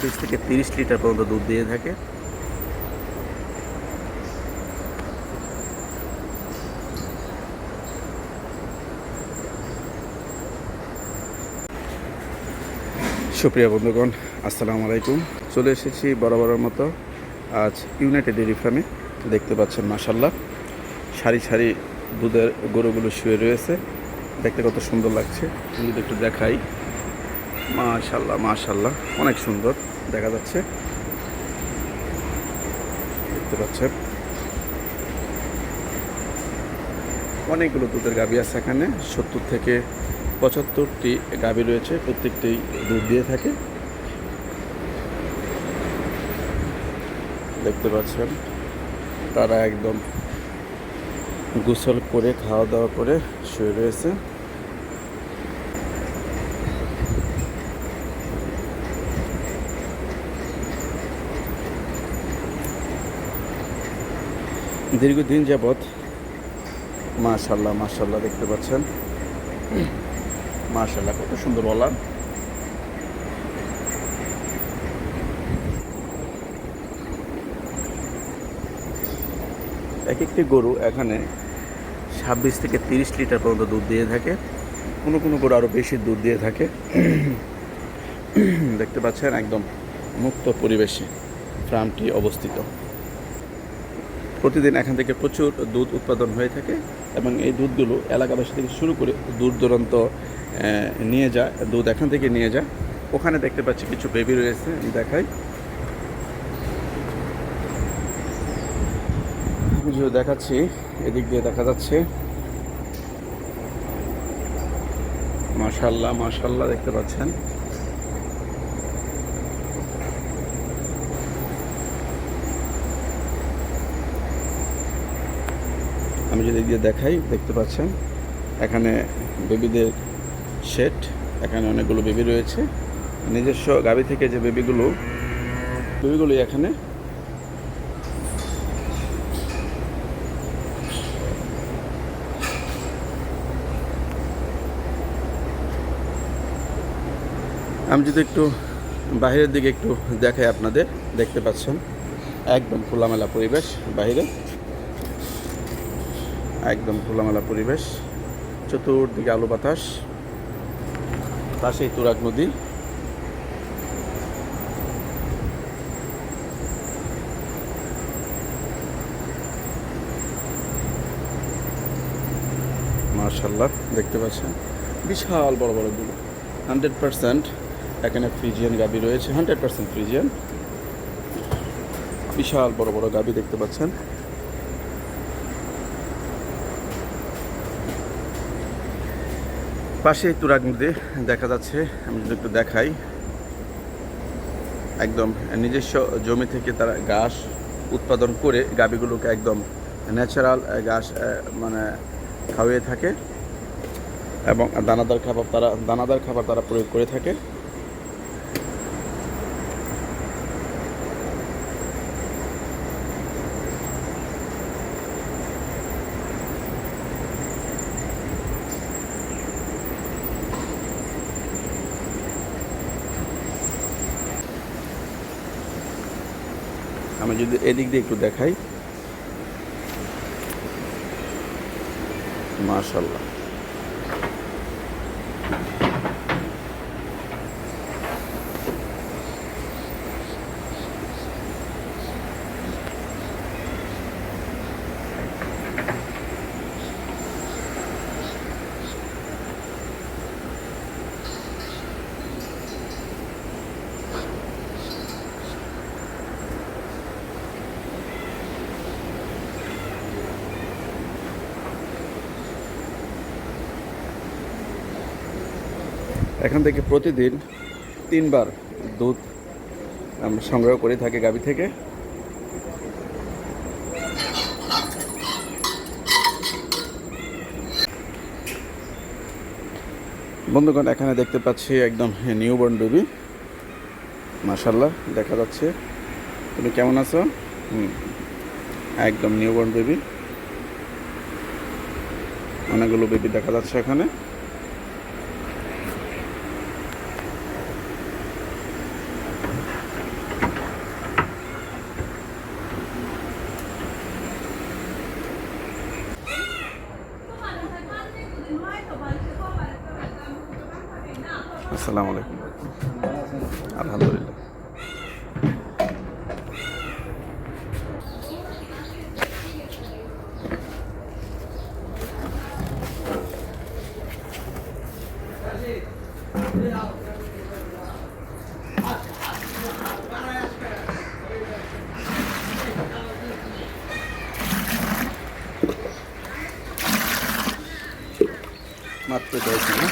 ছাব্বিশ থেকে তিরিশ লিটার পর্যন্ত দুধ দিয়ে থাকে। সুপ্রিয় বন্ধুগণ, আসসালামু আলাইকুম। চলে এসেছি বরাবরের মতো আজ ইউনাইটেড ডেয়ারি ফার্মে দেখতে পাচ্ছেন মাসাল্লাহ সারি সারি দুধের গরুগুলো শুয়ে রয়েছে। দেখতে কত সুন্দর লাগছে। যদি একটু দেখাই মাশাল্লাহ মাশাল্লাহ অনেক সুন্দর। দেখা যাচ্ছে। দেখতে পাচ্ছেন। অনেকগুলো দুধের গাভী আছে এখানে। সত্তর থেকে পঁচাত্তরটি গাভী রয়েছে, প্রত্যেকটি দুধ দিয়ে থাকে। দেখতে পাচ্ছেন, তারা একদম গোসল করে খাওয়া দাওয়া করে শুয়ে রয়েছে। দীর্ঘদিন যাবৎ মাশাল্লাহ মাশাল্লাহ দেখতে পাচ্ছেন। মাশাল্লাহ কত সুন্দর বলা এক একটি গরু এখানে ছাব্বিশ থেকে তিরিশ লিটার পর্যন্ত দুধ দিয়ে থাকে। কোনো কোনো গরু আরও বেশি দুধ দিয়ে থাকে। দেখতে পাচ্ছেন একদম মুক্ত পরিবেশে ফার্মটি অবস্থিত। প্রতিদিন এখান থেকে প্রচুর দুধ উৎপাদন হয়ে থাকে এবং এই দুধগুলো এলাকাবাসী থেকে শুরু করে দূর দূরান্ত নিয়ে যায়, দুধ এখান থেকে নিয়ে যায়। ওখানে দেখতে পাচ্ছি কিছু বেবি রয়েছে, আমি দেখাই। দেখাচ্ছি, এদিক দিয়ে দেখা যাচ্ছে। মাশাল্লাহ মাশাল্লাহ, দেখতে পাচ্ছেন। আমি যদি গিয়ে দেখাই, দেখতে পাচ্ছেন, এখানে বেবিদের সেট, এখানে অনেকগুলো বেবি রয়েছে। নিজস্ব গাবি থেকে যে বেবিগুলো বেবিগুলো এখানে। আমি যদি একটু বাইরের দিকে একটু দেখাই আপনাদের, দেখতে পাচ্ছেন, একদম খোলামেলা পরিবেশ বাইরে একদম খোলামেলা পরিবেশ, চতুর্দিকে আলো বাতাস, পাশেই তুরাগ নদী। মার্শাল্লাহ দেখতে পাচ্ছেন? বিশাল বড় বড়গুলো হান্ড্রেড পার্সেন্ট এখানে ফ্রিজিয়ান গাবি রয়েছে, হান্ড্রেড পার্সেন্ট ফ্রিজিয়ান। বিশাল বড় বড় গাবি দেখতে পাচ্ছেন। পাশে তুরাগ নদী দেখা যাচ্ছে, আমি যদি একটু দেখাই। একদম নিজস্ব জমি থেকে তারা ঘাস উৎপাদন করে গাবিগুলোকে একদম ন্যাচারাল ঘাস মানে খাওয়িয়ে থাকে এবং দানাদার খাবার তারা, দানাদার খাবার তারা প্রয়োগ করে থাকে। আমি যদি এদিক দিয়ে একটু দেখাই। মাশাল্লাহ এখান থেকে প্রতিদিন তিনবার দুধ আমরা সংগ্রহ করে থাকি গাবি থেকে। বন্ধুগণ, এখানে দেখতে পাচ্ছি একদম নিউবর্ন বেবি। মাশাল্লাহ দেখা যাচ্ছে। তুমি কেমন আছো? হুম, একদম নিউবর্ন বেবি। অনেকগুলো বেবি দেখা যাচ্ছে এখানে। আসসালামু আলাইকুম। আলহামদুলিল্লাহ। মাত্র দিয়েছি না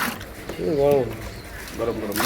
গরম। 여러분 그러면